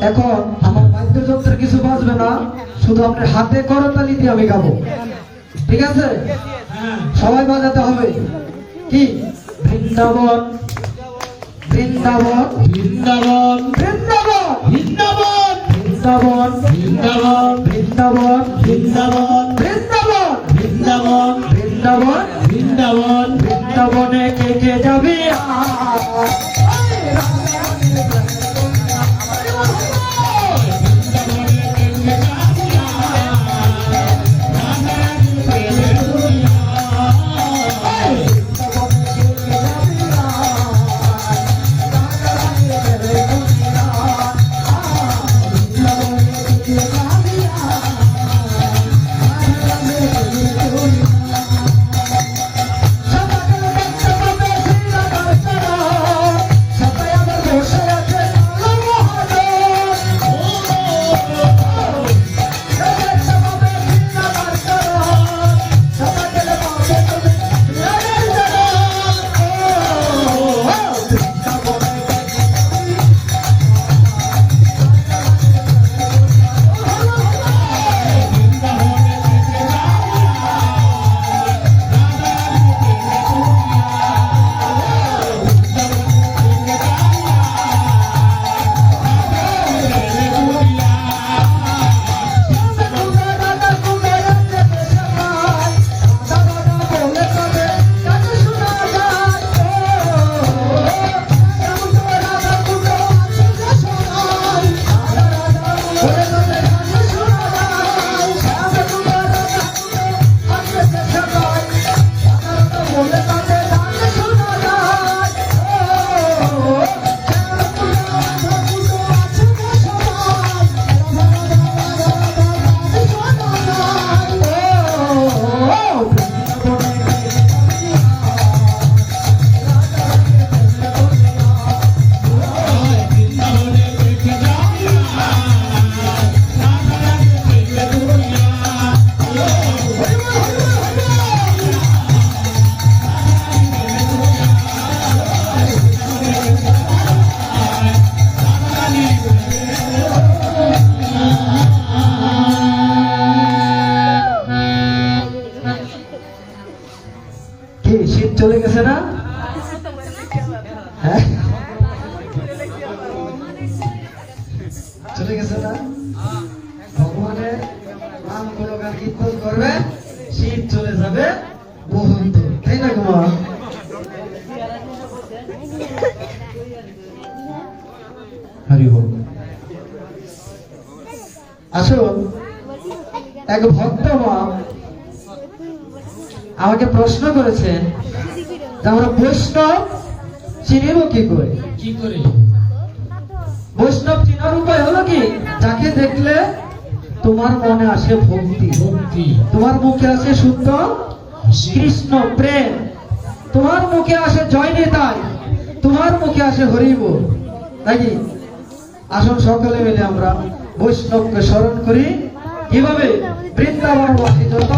এখন আমার বাদ্যযন্ত্রের কিছু বাজবে না শুধু আপনার হাতে করতালি দিয়ে আমি গাবো ঠিক আছে সবাই বাজাতে হবে কি বৃন্দাবন বৃন্দাবন বৃন্দাবন বৃন্দাবন বৃন্দাবন বৃন্দাবন বৃন্দাবন বৃন্দাবন বৃন্দাবন বৃন্দাবন বৃন্দাবন বৃন্দাবন বৃন্দাবন বৃন্দাবনে কে কে যাবি কি শীত চলে গেছে না? হ্যাঁ? চলে গেছে না? ভগবানের নাম গুণগান কীর্তন করবে, শীত চলে যাবে, বসন্ত। তাই না কুমার? হরি বল আসুন, এক ভক্ত মা আমাকে প্রশ্ন করেছেন আমরা বৈষ্ণব চিনিব কি করে? কি করে? বৈষ্ণব চিনার উপায় হলো কি? যাকে দেখলে তোমার মনে আসে ভক্তি। ভক্তি। তোমার মুখে আসে শুদ্ধ কৃষ্ণ প্রেম। তোমার মুখে আসে জয় নেতাই তোমার মুখে আসে হরিব। নাকি আসুন সকলে মিলে আমরা বৈষ্ণবকে স্মরণ করি। কীভাবে? বৃন্দাবনবাসী যত